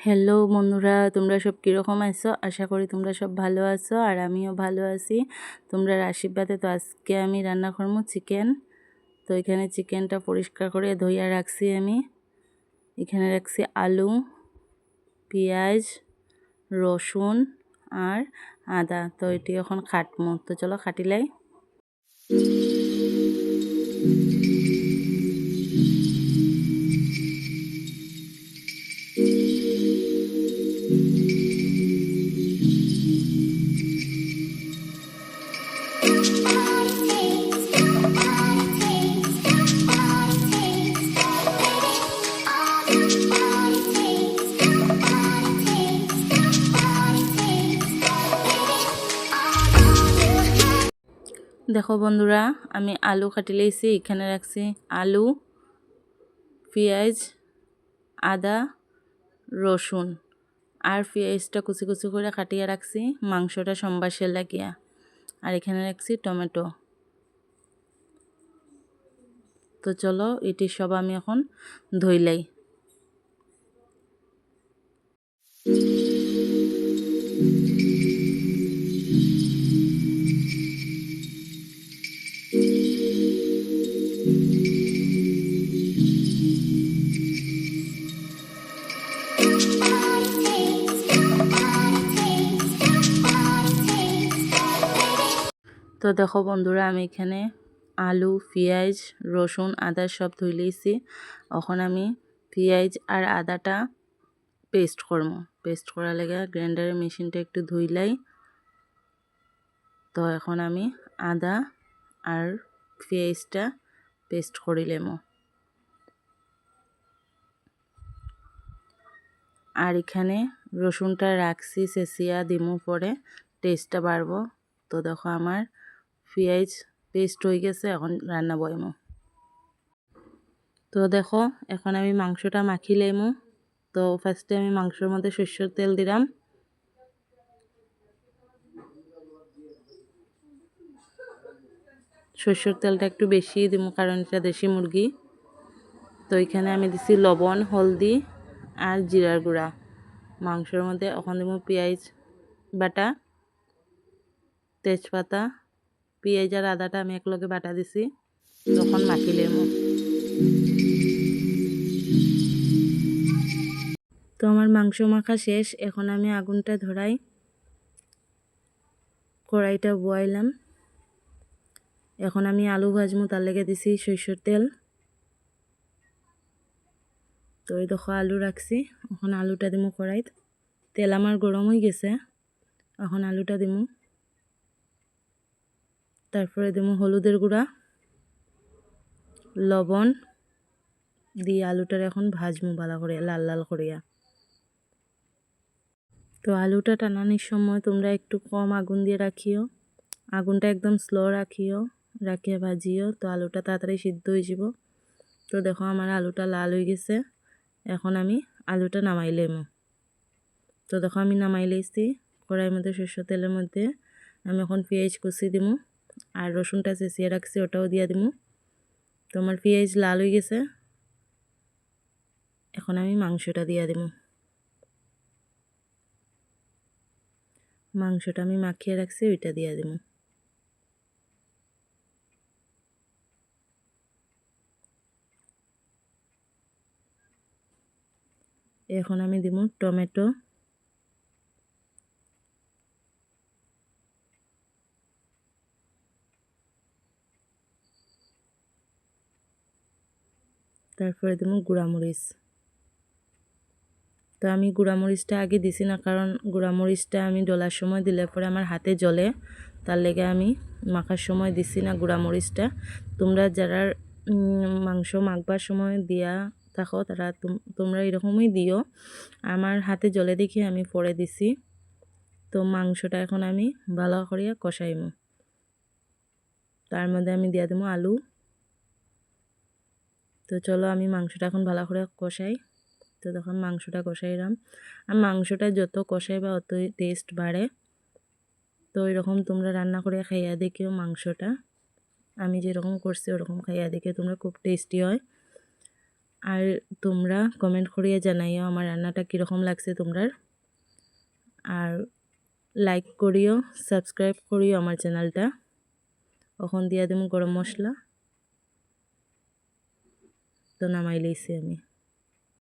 Hello বন্ধুরা, তোমরা সব কীরকম আছো? আশা করি তোমরা সব ভালো আছো, আর আমিও ভালো আছি। তোমরা আশীর্বাদে তো আজকে আমি রান্না করব চিকেন তো এখানে চিকেনটা পরিষ্কার করে ধুইয়া রাখছি আমি। এখানে রাখছি আলু, পেঁয়াজ, রসুন আর আদা। তো এটি এখন খাটমো তো চলো খাটিলাই দেখো বন্ধুরা, আমি আলু কাটি লেছি, এখানে রাখছি আলু, পেঁয়াজ, আদা, রসুন, আর পেঁয়াজটা কুচি কুচি করে কাটিয়ে রাখছি, মাংসটা সম্বাসের লাগিয়া। আর এখানে রাখছি টমেটো। তো চলো, এটি সব আমি এখন ধইলাই তো দেখো বন্ধুরা, আমি এখানে আলু, পেঁয়াজ, রসুন, আদা সব ধুই লিয়েছি এখন আমি পেঁয়াজ আর আদাটা পেস্ট করব। পেস্ট করার লেগে গ্রাইন্ডারের মেশিনটা একটু ধুই ধুইলাই তো এখন আমি আদা আর পেঁয়াজটা পেস্ট করিলেম আর এখানে রসুনটা রাখছি চেঁচিয়া দিমু পরে। টেস্টটা বাড়বো। তো দেখো আমার পেঁয়াজ পেস্ট হয়ে গেছে, এখন রান্না বয়মো তো দেখো, এখন আমি মাংসটা মাখি লেমো তো ফার্স্টে আমি মাংসের মধ্যে সর্ষের তেল দিলাম সর্ষের তেলটা একটু বেশি দিব কারণ এটা দেশি মুরগি তো এখানে আমি দিছি লবণ, হলদি আর জিরার গুঁড়া। মাংসের মধ্যে এখন দিব পেঁয়াজ বাটা, তেজপাতা। পেঁয়াজ আর আদাটা আমি একলগে বাটা দিছি, তখন মাখি লেমু তো আমার মাংস মাখা শেষ, এখন আমি আগুনটা ধরাই, কড়াইটা বয়াইলাম। এখন আমি আলু ভাজমু, তার লেগে দিছি সরষের তেল। তো এই দেখো আলু রাখছি, এখন আলুটা দিমু কড়াইত। তেল আমার গরম হয়ে গেছে, এখন আলুটা দিমু। তারপরে দেবো হলুদের গুঁড়া, লবণ দিয়ে আলুটার এখন ভাজমু ভালো করে, লাল লাল করিয়া তো আলুটা টানানির সময় তোমরা একটু কম আগুন দিয়ে রাখিও, আগুনটা একদম স্লো রাখিও, রাখিয়া ভাজিও, তো আলুটা তাড়াতাড়ি সিদ্ধ হয়ে যাব। তো দেখো আমার আলুটা লাল হয়ে গেছে, এখন আমি আলুটা নামাই তো দেখো আমি নামাই লেছি, কড়াইয়ের মধ্যে সরষের তেলের মধ্যে, আমি এখন পেঁয়াজ কুচি দিমু আর রসুনটা চেঁচিয়ে রাখছি ওটাও দিয়ে দিব তো আমার পেঁয়াজ লাল হয়ে গেছে। এখন আমি মাংসটা দিয়ে দিব মাংসটা আমি মাখিয়ে রাখছি, ওইটা দিয়ে দিব এখন আমি দিব টমেটো। তারপরে দেবো গুঁড়ামরিচ। তো আমি গুঁড়ামরিচটা আগে দিছি না, কারণ গুঁড়ামরিচটা আমি ডলার সময় দিলে পরে আমার হাতে জ্বলে, তার লেগে আমি মাখার সময় দিছি না গুঁড়ামরিচটা। তোমরা যারা মাংস মাখবার সময় দিয়া থাকো, তারা তোমরা এরকমই দিও। আমার হাতে জলে দেখি আমি পরে দিছি। তো মাংসটা এখন আমি ভালো করিয়া কষাইমু। তার মধ্যে আমি দিয়ে দেবো আলু। তো চলো আমি মাংসটা এখন ভালো করে কষাই। তো তখন মাংসটা কষাইলাম আর মাংসটা যত কষাই বা অতই টেস্ট বাড়ে। তো এরকম তোমরা রান্না করে খাইয়া দেখিও মাংসটা। আমি যেরকম করছি ওরকম খাইয়া দেখে তোমরা খুব টেস্টি হয়। আর তোমরা কমেন্ট করিয়া জানাইও আমার রান্নাটা কীরকম লাগছে তোমরার। আর লাইক করিও সাবস্ক্রাইব করিও আমার চ্যানেলটা ওখান দিয়া দিমু গরম মশলা। তো নামাই আমি।